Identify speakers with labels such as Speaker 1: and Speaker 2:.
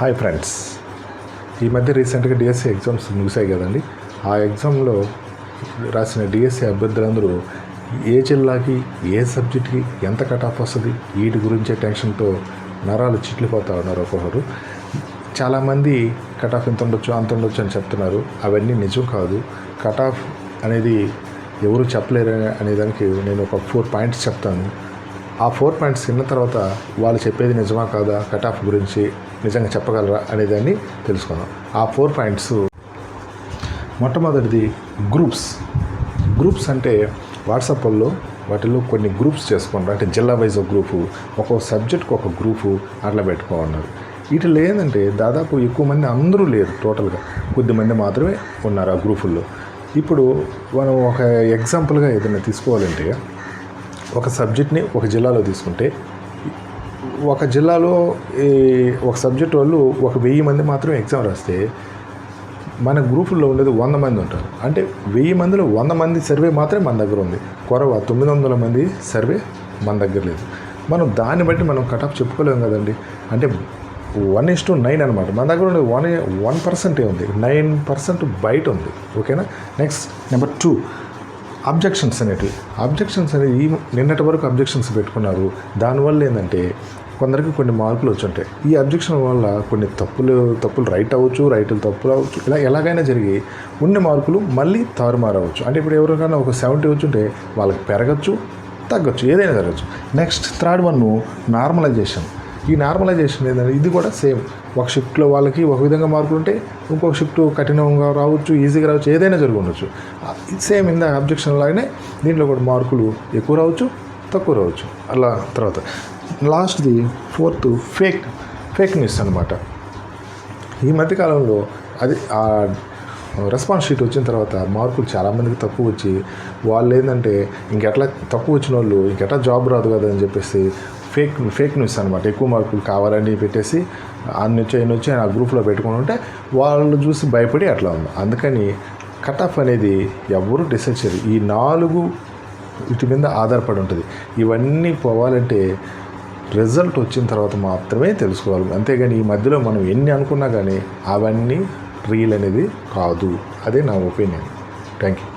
Speaker 1: Hi friends ఈ మధ్య రీసెంట్గా డిఎస్సి ఎగ్జామ్స్ ముగిసాయి కదండి. ఆ ఎగ్జామ్లో రాసిన డిఎస్సి అభ్యర్థులందరూ ఏ జిల్లాకి ఏ సబ్జెక్ట్కి ఎంత కట్ ఆఫ్ వస్తుంది వీటి గురించే టెన్షన్తో నరాలు చిట్లిపోతూ ఉన్నారు ఒక్కొక్కరు. చాలామంది కట్ ఆఫ్ ఎంత ఉండొచ్చు అంత ఉండొచ్చు అని చెప్తున్నారు. అవన్నీ నిజం కాదు. కట్ ఆఫ్ అనేది ఎవరు చెప్పలేరు అనే దానికి నేను ఒక ఫోర్ పాయింట్స్ చెప్తాను. ఆ ఫోర్ పాయింట్స్ విన్న తర్వాత వాళ్ళు చెప్పేది నిజమా కాదా కట్ ఆఫ్ గురించి నిజంగా చెప్పగలరా అనేదాన్ని తెలుసుకుందాం ఆ ఫోర్ పాయింట్స్ మొట్టమొదటిది గ్రూప్స్. గ్రూప్స్ అంటే వాట్సాప్లో వాటిలో కొన్ని గ్రూప్స్ చేసుకోండి అంటే జిల్లా వైజ్ ఒక గ్రూపు ఒక్కొక్క సబ్జెక్ట్కి ఒక గ్రూపు అట్లా పెట్టుకోమన్నారు. వీటిలో ఏంటంటే దాదాపు ఎక్కువ మంది అందరూ లేరు టోటల్గా. కొద్దిమంది మాత్రమే ఉన్నారు ఆ గ్రూపుల్లో. ఇప్పుడు మనం ఒక ఎగ్జాంపుల్గా ఏదైనా తీసుకోవాలంటే ఒక సబ్జెక్ట్ని ఒక జిల్లాలో తీసుకుంటే ఒక జిల్లాలో ఈ ఒక సబ్జెక్ట్ వాళ్ళు ఒక వెయ్యి మంది మాత్రం ఎగ్జామ్ రాస్తే మన గ్రూపుల్లో ఉండేది వంద మంది ఉంటారు. అంటే వెయ్యి మందిలో వంద మంది సర్వే మాత్రమే మన దగ్గర ఉంది. కొరవ తొమ్మిది వందల మంది సర్వే మన దగ్గర లేదు. మనం దాన్ని బట్టి మనం కటాఫ్ చెప్పుకోలేము కదండి. అంటే వన్ ఇస్ టు నైన్ అనమాట మన దగ్గర ఉండేది వన్ వన్ పర్సెంటే ఉంది. నైన్ పర్సెంట్ బయట ఉంది. ఓకేనా? నెక్స్ట్. Number two. అబ్జెక్షన్స్ అనేటివి. అబ్జెక్షన్స్ అనేవి ఈ నిన్నటి వరకు అబ్జెక్షన్స్ పెట్టుకున్నారు. దానివల్ల ఏంటంటే కొందరికి కొన్ని మార్కులు వచ్చి ఉంటాయి ఈ అబ్జెక్షన్ వల్ల కొన్ని తప్పులు తప్పులు రైట్ అవ్వచ్చు రైట్లు తప్పులు అవ్వచ్చు ఇలా ఎలాగైనా జరిగి ఉన్న మార్కులు మళ్ళీ తారుమారు అవ్వచ్చు అంటే ఇప్పుడు ఎవరికైనా ఒక సెవెంటీ వచ్చుంటే వాళ్ళకి పెరగచ్చు తగ్గచ్చు ఏదైనా జరగచ్చు. నెక్స్ట్ థర్డ్ వన్ నార్మలైజేషన్ ఈ నార్మలైజేషన్ ఏంటంటే ఇది కూడా సేమ్ ఒక షిఫ్ట్లో వాళ్ళకి ఒక విధంగా మార్కులు ఉంటే ఇంకొక షిఫ్ట్ కఠినంగా రావచ్చు ఈజీగా రావచ్చు ఏదైనా జరిగి ఉండొచ్చు. సేమ్ ఇందా అబ్జెక్షన్ లాగానే దీంట్లో కూడా మార్కులు ఎక్కువ రావచ్చు తక్కువ రావచ్చు. అలా తర్వాత. లాస్ట్ది ఫోర్త్ ఫేక్ ఫేక్ న్యూస్ అనమాట ఈ మధ్యకాలంలో అది ఆ రెస్పాన్స్ షీట్ వచ్చిన తర్వాత మార్కులు చాలామందికి తక్కువ వచ్చి వాళ్ళు ఏంటంటే ఇంకెట్లా తక్కువ వచ్చిన వాళ్ళు ఇంకెట్లా జాబ్ రాదు కదా అని చెప్పేసి ఫేక్ ఫేక్ న్యూస్ అనమాట ఎక్కువ మార్కులు కావాలని పెట్టేసి అన్ని వచ్చి ఆయన వచ్చి ఆ గ్రూప్లో పెట్టుకుని ఉంటే వాళ్ళు చూసి భయపడి అట్లా ఉంది అందుకని కట్ ఆఫ్ అనేది ఎవరు డిసైడ్ చేయరు. ఈ నాలుగు వీటి మీద ఆధారపడి ఉంటుంది. ఇవన్నీ పోవాలంటే రిజల్ట్ వచ్చిన తర్వాత మాత్రమే తెలుసుకోవాలి. అంతేగాని ఈ మధ్యలో మనం ఎన్ని అనుకున్నా కానీ అవన్నీ రీల్ అనేది కాదు. అదే నా ఒపీనియన్. Thank you